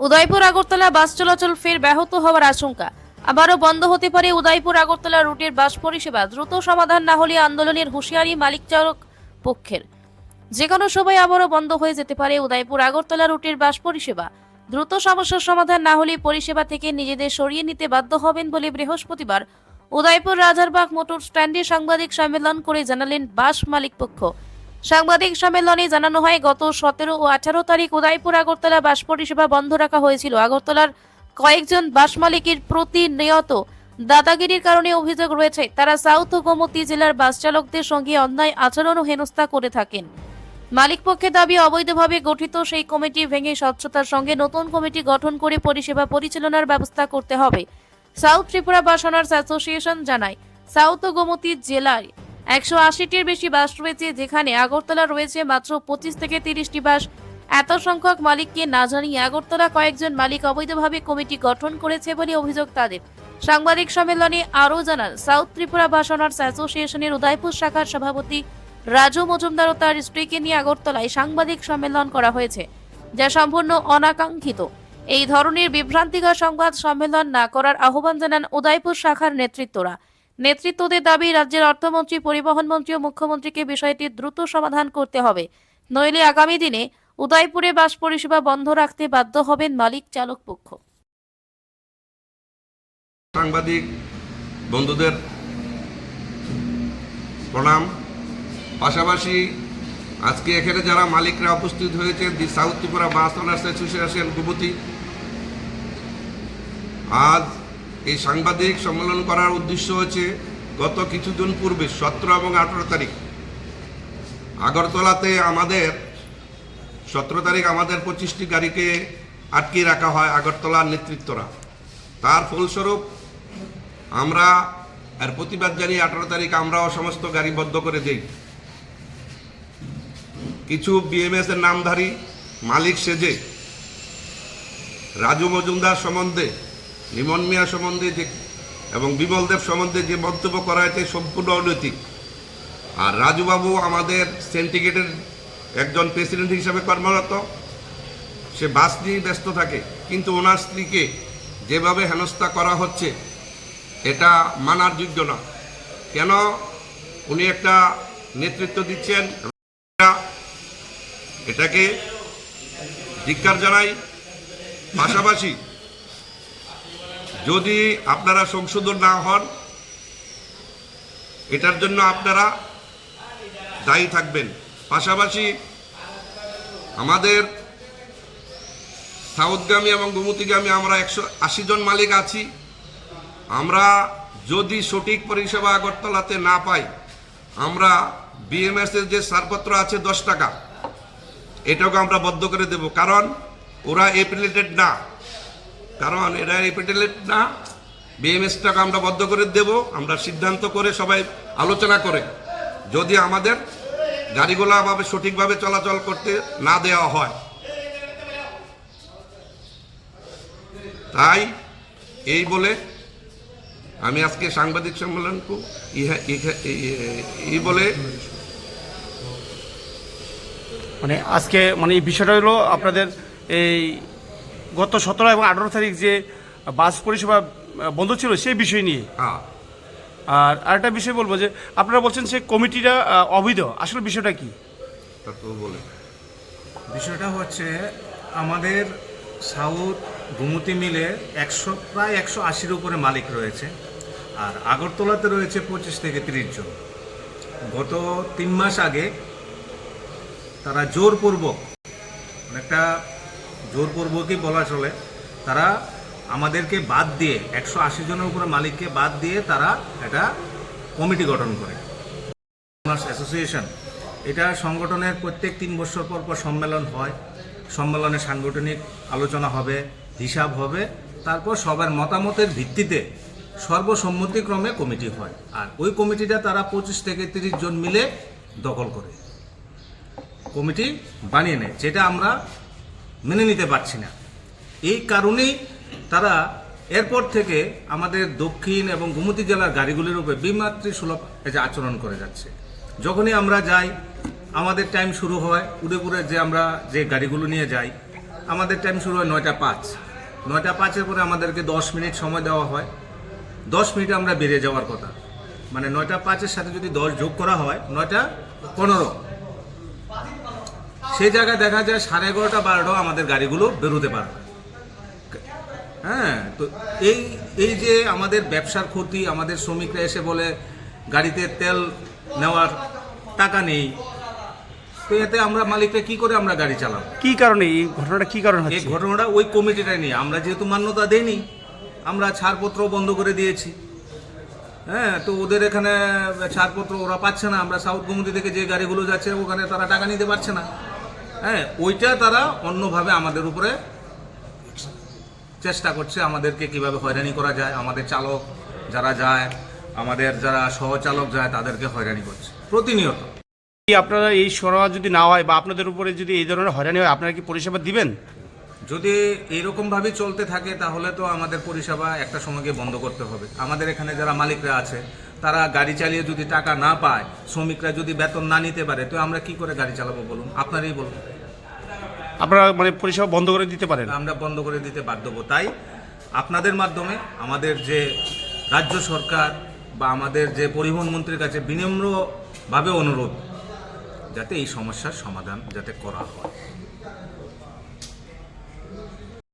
উদয়পুর আগরতলা বাস চলাচল ফের ব্যাহত হওয়ার আশঙ্কা। আবারও বন্ধ হতে পারে উদয়পুর আগরতলা রুটের বাস পরিষেবা। দ্রুত সমাধান না হলে আন্দোলনের হুঁশিয়ারি মালিক চালক পক্ষের। যে কোনো সময় আবারও বন্ধ হয়ে যেতে পারে উদয়পুর আগরতলা রুটের বাস পরিষেবা। দ্রুত সমস্যার সমাধান না হলে পরিষেবা থেকে নিজেদের সরিয়ে নিতে বাধ্য হবেন বলে বৃহস্পতিবার উদয়পুর রাজারবাগ মোটর স্ট্যান্ডে সাংবাদিক সম্মেলন করে জানালেন বাস মালিক পক্ষ। সাংবাদিক সম্মেলনে জানানো হয়, গত সতেরো ও আঠারো তারিখ উদয়পুর, আগরতলা বাস পরিষেবা বন্ধ রাখা হয়েছিল। আগরতলার কয়েকজন বাস মালিকের প্রতিনিয়ত দাদাগিরির কারণে অভিযোগ রয়েছে, তারা সাউথ ও গোমতী জেলার বাস চালকদের সঙ্গে অন্যায় আচরণ ও হেনস্থা করে থাকেন। মালিক পক্ষের দাবি, অবৈধভাবে গঠিত সেই কমিটি ভেঙে স্বচ্ছতার সঙ্গে নতুন কমিটি গঠন করে পরিষেবা পরিচালনার ব্যবস্থা করতে হবে। South Tripura bus owners association জানায়, সাউথ ও গোমতী জেলায় একশো আশিটির বেশি বাস রয়েছে, যেখানে আগরতলা রয়েছে মাত্র পঁচিশ থেকে তিরিশটি বাস। এত সংখ্যক মালিককে না জানিয়ে আগরতলা কয়েকজন মালিক অবৈধভাবে কমিটি গঠন করেছে বলে অভিযোগ তাদের। সাংবাদিক সম্মেলনে আরও জানান, সাউথ ত্রিপুরা বাস অনার্স অ্যাসোসিয়েশনের উদয়পুর শাখার সভাপতি রাজু মজুমদার ও তার স্ত্রীকে নিয়ে আগরতলায় সাংবাদিক সম্মেলন করা হয়েছে, যা সম্পূর্ণ অনাকাঙ্ক্ষিত। এই ধরনের বিভ্রান্তিকর সংবাদ সম্মেলন না করার আহ্বান জানান উদয়পুর শাখার নেতৃত্বরা। নেতৃত্বদের দাবি, রাজ্যের অর্থমন্ত্রী, পরিবহন মন্ত্রী ও মুখ্যমন্ত্রীকে বিষয়টি দ্রুত সমাধান করতে হবে। নইলে আগামী দিনে উদয়পুরে বাস পরিষেবা বন্ধ রাখতে বাধ্য হবেন মালিক চালক পক্ষ। সাংবাদিক বন্ধুদের প্রণাম। পাশাপাশি আজকে এখানে যারা মালিকরা উপস্থিত হয়েছেন, the south Tripura bus owners association, Gomati. আজ এই সাংবাদিক সম্মেলন করার উদ্দেশ্য হচ্ছে গত কিছুদিন পূর্বে সতেরো এবং আঠেরো তারিখ। আগরতলাতে আমাদের, সতেরো তারিখ আমাদের পঁচিশটি গাড়িকে আটকে রাখা হয় আগরতলার নেতৃত্বরা। তার ফলস্বরূপ আমরা এর প্রতিবাদ জানিয়ে আঠারো তারিখ আমরাও সমস্ত গাড়ি বন্ধ করে দেই। কিছু বিএমএস এর নামধারী মালিক সেজে, রাজু মজুমদার সম্বন্ধে লিমন মিয়া সম্বন্ধে যে এবং বিমল দেব সম্বন্ধে যে মন্তব্য করা হয়েছে, সম্পূর্ণ অনৈতিক। আর রাজুবাবু আমাদের সিন্ডিকেটের একজন প্রেসিডেন্ট হিসাবে কর্মরত। সে বাস নিয়ে ব্যস্ত থাকে, কিন্তু ওনার স্ত্রীকে যেভাবে হেনস্থা করা হচ্ছে, এটা মানার যোগ্য না। কেন? উনি একটা নেতৃত্ব দিচ্ছেন। এটাকে ধিক্কার জানাই। পাশাপাশি যদি আপনারা সংশোধন না হন, এটার জন্য আপনারা দায়ী থাকবেন। পাশাপাশি আমাদের সাউথগামী এবং গোমতীগামী আমরা একশো আশি জন মালিক আছি। আমরা যদি সঠিক পরিষেবা আগরতলাতে না পাই, আমরা বিএমএস এর যে ছাড়পত্র আছে দশ টাকা, এটাকে আমরা বদ্ধ করে দেব। কারণ ওরা এপিলেটেড না। কারণ এরা এপিলেটেড না। বিএমএসটাকে আমরা বদ্ধ করে দেব, আমরা সিদ্ধান্ত করে সবাই আলোচনা করে। যদি আমাদের গাড়িগুলো ভাবে সঠিকভাবে চলাচল করতে না দেওয়া হয়। তাই এই বলে আমি আজকে সাংবাদিক সম্মেলন ইহা এই বলে মানে আজকে মানে এই বিষয়টা হলো আপনাদের এই গত সতেরো এবং আঠারো তারিখ যে বাস পরিষেবা বন্ধ ছিল সেই বিষয় নিয়ে। হ্যাঁ। আর আরেকটা বিষয় বলব যে আপনারা বলছেন সে কমিটিটা অবৈধ। আসলে বিষয়টা কি? বলে। বিষয়টা হচ্ছে আমাদের সাউথ গুমতি মিলে একশো প্রায় একশো আশির উপরে মালিক রয়েছে। আর আগরতলাতে রয়েছে পঁচিশ থেকে তিরিশ জন। গত তিন মাস আগে তারা জোরপূর্বক অনেকটা জোরপূর্বকই বলা চলে, তারা আমাদেরকে বাদ দিয়ে, একশো আশি জনের উপরে মালিককে বাদ দিয়ে তারা একটা কমিটি গঠন করে। অনার্স অ্যাসোসিয়েশন এটা সংগঠনের প্রত্যেক তিন বছর পর পর সম্মেলন হয়। সম্মেলনে সাংগঠনিক আলোচনা হবে, হিসাব হবে, তারপর সবার মতামতের ভিত্তিতে সর্বসম্মতিক্রমে কমিটি হয়। আর ওই কমিটিটা তারা পঁচিশ থেকে তিরিশ জন মিলে দখল করে। কমিটি বানিয়ে নেয়, যেটা আমরা মেনে নিতে পারছি না। এই কারণেই তারা এরপর থেকে আমাদের দক্ষিণ এবং গোমতী জেলার গাড়িগুলির উপরে বিমাতৃ সুলভ যে আচরণ করে যাচ্ছে। যখনই আমরা যাই, আমাদের টাইম শুরু হয়, উদয়পুরে যে আমরা যে গাড়িগুলো নিয়ে যাই, আমাদের টাইম শুরু হয় নয়টা পাঁচ। নয়টা পাঁচের পরে আমাদেরকে দশ মিনিট সময় দেওয়া হয়। দশ মিনিটে আমরা বেরিয়ে যাওয়ার কথা। মানে নয়টা পাঁচের সাথে যদি দশ যোগ করা হয়, নয়টা পনেরো। সেই জায়গায় দেখা যায় সাড়ে এগারোটা বারোটাও আমাদের গাড়িগুলো বেরোতে পারবে হ্যাঁ তো এই এই যে আমাদের ব্যবসার ক্ষতি আমাদের শ্রমিকরা এসে বলে গাড়িতে তেল নেওয়ার টাকা নেই তো এতে আমরা মালিকরা কি করে আমরা গাড়ি চালাবো? কি কারণে? এই ঘটনাটা কি কারণে এই ঘটনাটা ওই কমিটিটা নিয়ে আমরা যেহেতু মান্যতা দেইনি আমরা ছাড়পত্র বন্ধ করে দিয়েছি। হ্যাঁ তো ওদের এখানে ছাড়পত্র ওরা পাচ্ছে না। আমরা সাউথ গোমতি থেকে যে গাড়িগুলো যাচ্ছে ওখানে তারা টাকা নিতে পারছে না। হ্যাঁ ওইটা তারা অন্যভাবে আমাদের উপরে চেষ্টা করছে আমাদেরকে কীভাবে হয়রানি করা যায়। আমাদের চালক যারা যায় আমাদের যারা সহচালক যায় তাদেরকে হয়রানি করছে। প্রতিনিয়ত। আপনারা এই সরোয়া যদি না হয় বা আপনাদের উপরে যদি এই ধরনের হয়রানি হয় আপনারা কি পরিষেবা দিবেন? যদি এইরকম ভাবে চলতে থাকে তাহলে তো আমাদের পরিষেবা একটা সময় বন্ধ করতে হবে। আমাদের এখানে যারা মালিকরা আছে তারা গাড়ি চালিয়ে যদি টাকা না পায় শ্রমিকরা যদি বেতন না নিতে পারে তো আমরা কি করে গাড়ি চালাবো বলুন? আপনারই বলুন। আপনারা মানে পরিষেবা বন্ধ করে দিতে পারেন? আমরা বন্ধ করে দিতে বাধ্য হব। তাই আপনাদের মাধ্যমে আমাদের যে রাজ্য সরকার বা আমাদের যে পরিবহন মন্ত্রীর কাছে বিনম্রভাবে অনুরোধ যাতে এই সমস্যার সমাধান যাতে করা হয়।